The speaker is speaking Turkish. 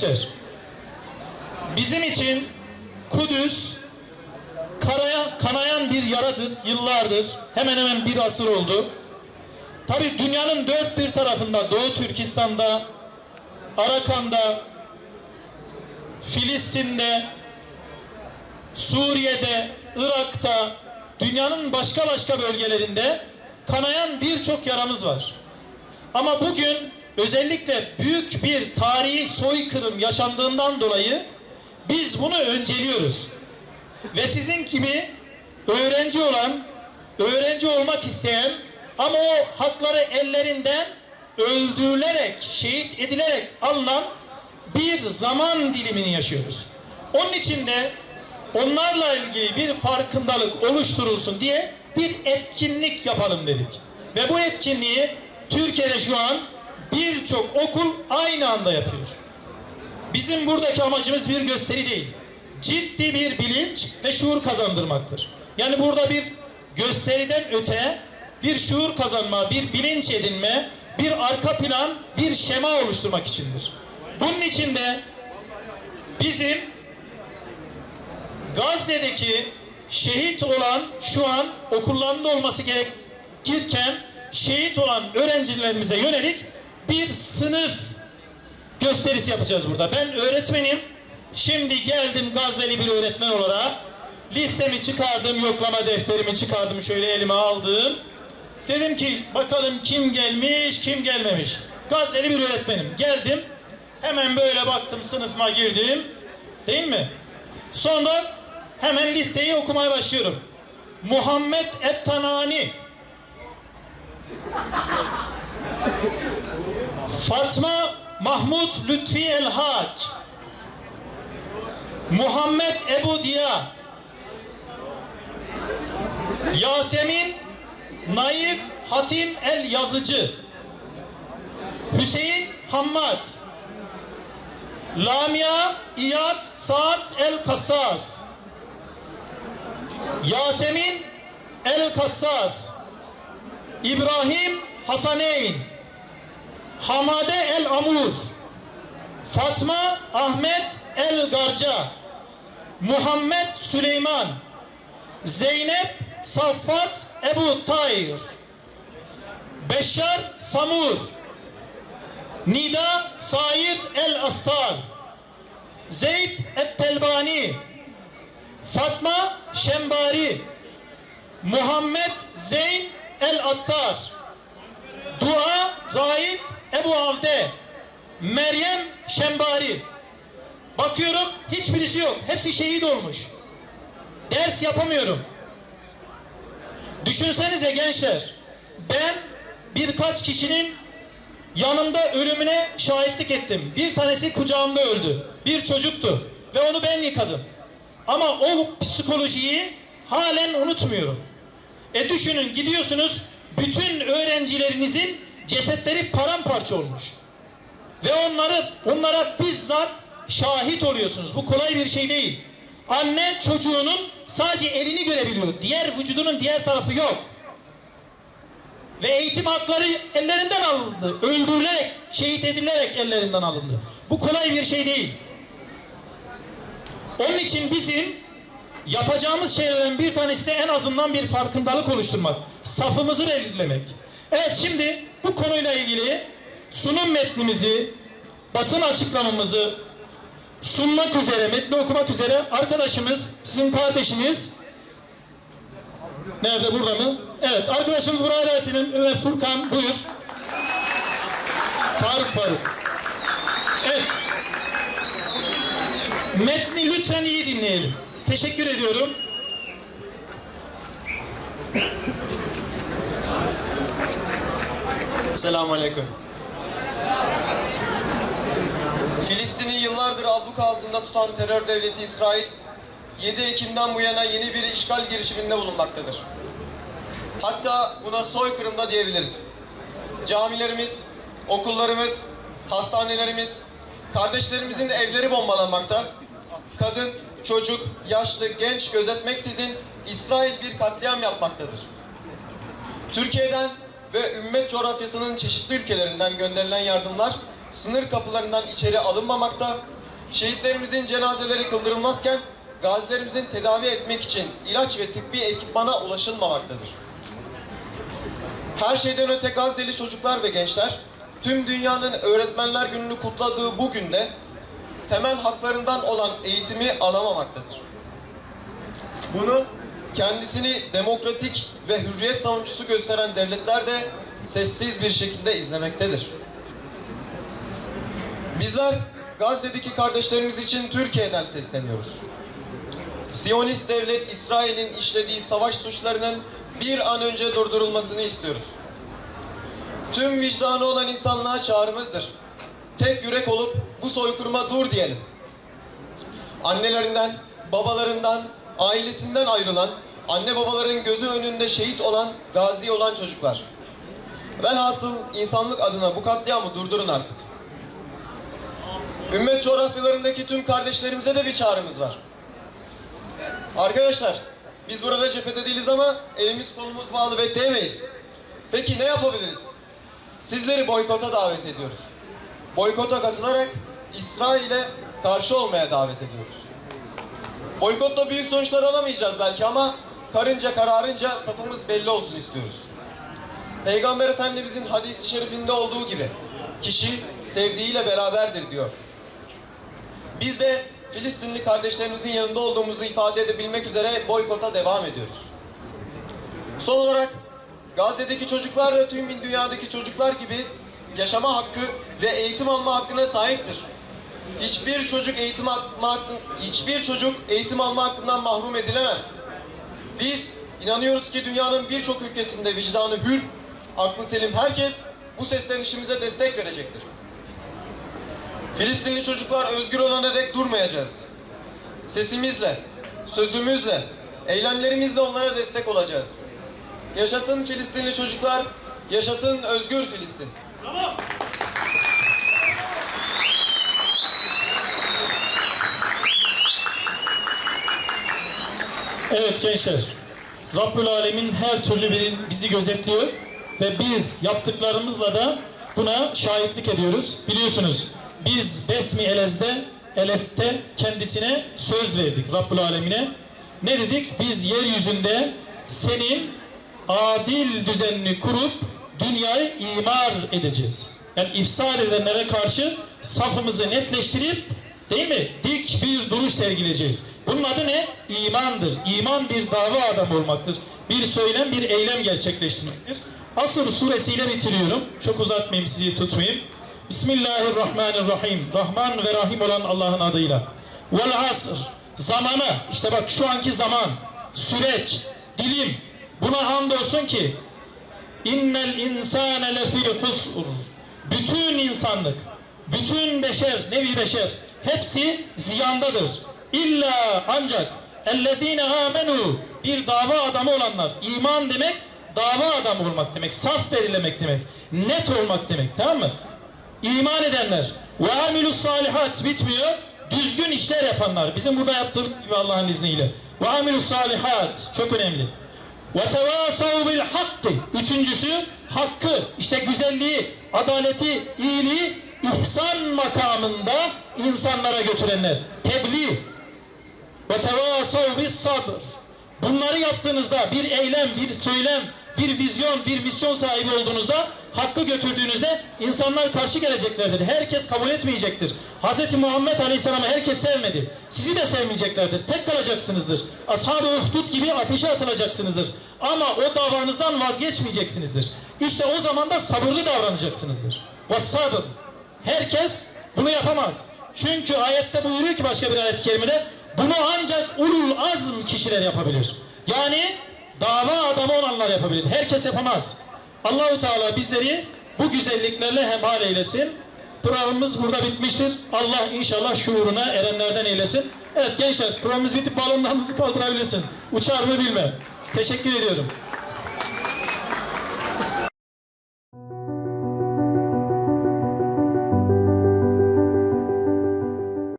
gençler, bizim için Kudüs karaya, kanayan bir yaradır yıllardır. Hemen hemen bir asır oldu. Tabi dünyanın dört bir tarafında, Doğu Türkistan'da, Arakan'da, Filistin'de, Suriye'de, Irak'ta, dünyanın başka başka bölgelerinde kanayan birçok yaramız var. Ama bugün özellikle büyük bir tarihi soykırım yaşandığından dolayı biz bunu önceliyoruz. Ve sizin gibi öğrenci olan, öğrenci olmak isteyen ama o hakları ellerinden öldürülerek, şehit edilerek alınan bir zaman dilimini yaşıyoruz. Onun için de onlarla ilgili bir farkındalık oluşturulsun diye bir etkinlik yapalım dedik. Ve bu etkinliği Türkiye'de şu an birçok okul aynı anda yapıyor. Bizim buradaki amacımız bir gösteri değil. Ciddi bir bilinç ve şuur kazandırmaktır. Yani burada bir gösteriden öte bir şuur kazanma, bir bilinç edinme, bir arka plan, bir şema oluşturmak içindir. Bunun için de bizim Gazze'deki şehit olan şu an okullarında olması gerekirken şehit olan öğrencilerimize yönelik bir sınıf gösterisi yapacağız burada. Ben öğretmenim. Şimdi geldim Gazze'li bir öğretmen olarak. Listemi çıkardım, yoklama defterimi çıkardım, şöyle elime aldım. Dedim ki bakalım kim gelmiş, kim gelmemiş. Gazze'li bir öğretmenim. Geldim. Hemen böyle baktım, sınıfıma girdim. Değil mi? Sonra hemen listeyi okumaya başlıyorum. Muhammed Et-Tanani. Fatma Mahmut Lütfi El-Hac. Muhammed Ebu Diya. Yasemin Naif Hatim El Yazıcı. Hüseyin Hammad. Lamia İyad Saad El Kassas. Yasemin El Kassas. İbrahim Hasaneyn. Hamade El Amur. Fatma Ahmet El Garca. Muhammed Süleyman. Zeynep Saffat Ebu Tayr. Beşar Samur. Nida Sair El Astar. Zeyd Et Telbani. Fatma Şembari. Muhammed Zeyn El Attar. Dua Zahid Ebu Avde. Meryem Şembari. Bakıyorum hiçbirisi yok. Hepsi şehit olmuş. Ders yapamıyorum. Düşünsenize gençler. Ben birkaç kişinin yanımda ölümüne şahitlik ettim. Bir tanesi kucağımda öldü. Bir çocuktu. Ve onu ben yıkadım. Ama o psikolojiyi halen unutmuyorum. E düşünün gidiyorsunuz bütün öğrencilerinizin cesetleri paramparça olmuş. Ve onları onlara bizzat şahit oluyorsunuz. Bu kolay bir şey değil. Anne çocuğunun sadece elini görebiliyor. Diğer vücudunun diğer tarafı yok. Ve eğitim hakları ellerinden alındı. Öldürülerek, şehit edilerek ellerinden alındı. Bu kolay bir şey değil. Onun için bizim yapacağımız şeylerden bir tanesi de en azından bir farkındalık oluşturmak. Safımızı belirlemek. Evet şimdi bu konuyla ilgili sunum metnimizi, basın açıklamamızı sunmak üzere, metni okumak üzere arkadaşımız, sizin kardeşiniz nerede burada mı? Evet, arkadaşımız buraya edelim. Ömer Furkan buyur. Faruk Faruk. Evet. Metni lütfen iyi dinleyelim. Teşekkür ediyorum. Selamun Aleyküm. Filistin'i yıllardır abluk altında tutan terör devleti İsrail, 7 Ekim'den bu yana yeni bir işgal girişiminde bulunmaktadır. Hatta buna soykırım da diyebiliriz. Camilerimiz, okullarımız, hastanelerimiz, kardeşlerimizin evleri bombalanmakta. Kadın, çocuk, yaşlı, genç gözetmeksizin İsrail bir katliam yapmaktadır. Türkiye'den ve ümmet coğrafyasının çeşitli ülkelerinden gönderilen yardımlar sınır kapılarından içeri alınmamakta, şehitlerimizin cenazeleri kıldırılmazken gazilerimizin tedavi etmek için ilaç ve tıbbi ekipmana ulaşılmamaktadır. Her şeyden öte Gazze'li çocuklar ve gençler tüm dünyanın öğretmenler gününü kutladığı bu günde temel haklarından olan eğitimi alamamaktadır. Bunu kendisini demokratik ve hürriyet savunucusu gösteren devletler de sessiz bir şekilde izlemektedir. Bizler Gazze'deki kardeşlerimiz için Türkiye'den sesleniyoruz. Siyonist devlet İsrail'in işlediği savaş suçlarının bir an önce durdurulmasını istiyoruz. Tüm vicdanı olan insanlığa çağrımızdır. Tek yürek olup bu soykırıma dur diyelim. Annelerinden, babalarından, ailesinden ayrılan, anne babaların gözü önünde şehit olan, gazi olan çocuklar. Velhasıl insanlık adına bu katliamı durdurun artık. Ümmet coğrafyalarındaki tüm kardeşlerimize de bir çağrımız var. Arkadaşlar, biz burada cephede değiliz ama elimiz kolumuz bağlı bekleyemeyiz. Peki ne yapabiliriz? Sizleri boykota davet ediyoruz. Boykota katılarak İsrail'e karşı olmaya davet ediyoruz. Boykotla büyük sonuçlar alamayacağız belki ama karınca kararınca safımız belli olsun istiyoruz. Peygamber Efendimizin hadisi şerifinde olduğu gibi kişi sevdiğiyle beraberdir diyor. Biz de Filistinli kardeşlerimizin yanında olduğumuzu ifade edebilmek üzere boykota devam ediyoruz. Son olarak Gazze'deki çocuklar da tüm dünyadaki çocuklar gibi yaşama hakkı ve eğitim alma hakkına sahiptir. Hiçbir çocuk eğitim alma hakkı, hiçbir çocuk eğitim alma hakkından mahrum edilemez. Biz inanıyoruz ki dünyanın birçok ülkesinde vicdanı hür, aklı selim herkes bu seslenişimize destek verecektir. Filistinli çocuklar özgür olana dek durmayacağız. Sesimizle, sözümüzle, eylemlerimizle onlara destek olacağız. Yaşasın Filistinli çocuklar, yaşasın özgür Filistin. Evet gençler, Rabbül Alemin her türlü bizi, gözetliyor ve biz yaptıklarımızla da buna şahitlik ediyoruz. Biliyorsunuz biz Besmi Elez'de, Eles'te kendisine söz verdik Rabbül Alemine. Ne dedik? Biz yeryüzünde senin adil düzenini kurup dünyayı imar edeceğiz. Yani ifsad edenlere karşı safımızı netleştirip değil mi? Dik bir duruş sergileyeceğiz. Bunun adı ne? İmandır. İman bir dava adamı olmaktır. Bir söylem, bir eylem gerçekleştirmektir. Asır suresiyle bitiriyorum. Çok uzatmayayım sizi tutmayayım. Bismillahirrahmanirrahim. Rahman ve Rahim olan Allah'ın adıyla. Vel asr. Zamanı. işte bak şu anki zaman. Süreç. Dilim. Buna andolsun ki İnnel insane lefî husr. Bütün insanlık, bütün beşer, nevi beşer hepsi ziyandadır. İlla ancak ellezîne amenu bir dava adamı olanlar. İman demek dava adamı olmak demek. Saf belirlemek demek. Net olmak demek. Tamam mı? İman edenler. Ve amilus salihat bitmiyor. Düzgün işler yapanlar. Bizim burada yaptığımız gibi Allah'ın izniyle. Ve amilus salihat. Çok önemli. Ve tevasav bil hakkı. Üçüncüsü hakkı, işte güzelliği, adaleti, iyiliği ihsan makamında insanlara götürenler. Tebliğ. Ve tevasav bis sabr. Bunları yaptığınızda bir eylem, bir söylem, bir vizyon, bir misyon sahibi olduğunuzda hakkı götürdüğünüzde insanlar karşı geleceklerdir. Herkes kabul etmeyecektir. Hz. Muhammed Aleyhisselam'ı herkes sevmedi. Sizi de sevmeyeceklerdir. Tek kalacaksınızdır. Ashab-ı Uhdud gibi ateşe atılacaksınızdır. Ama o davanızdan vazgeçmeyeceksinizdir. İşte o zaman da sabırlı davranacaksınızdır. Ve sabır. Herkes bunu yapamaz. Çünkü ayette buyuruyor ki başka bir ayet-i kerimede bunu ancak ulul azm kişiler yapabilir. Yani dava adamı olanlar yapabilir. Herkes yapamaz. Allahu Teala bizleri bu güzelliklerle hemhal eylesin. Programımız burada bitmiştir. Allah inşallah şuuruna erenlerden eylesin. Evet gençler programımız bitip balonlarınızı kaldırabilirsiniz. Uçar mı bilmem. Teşekkür ediyorum.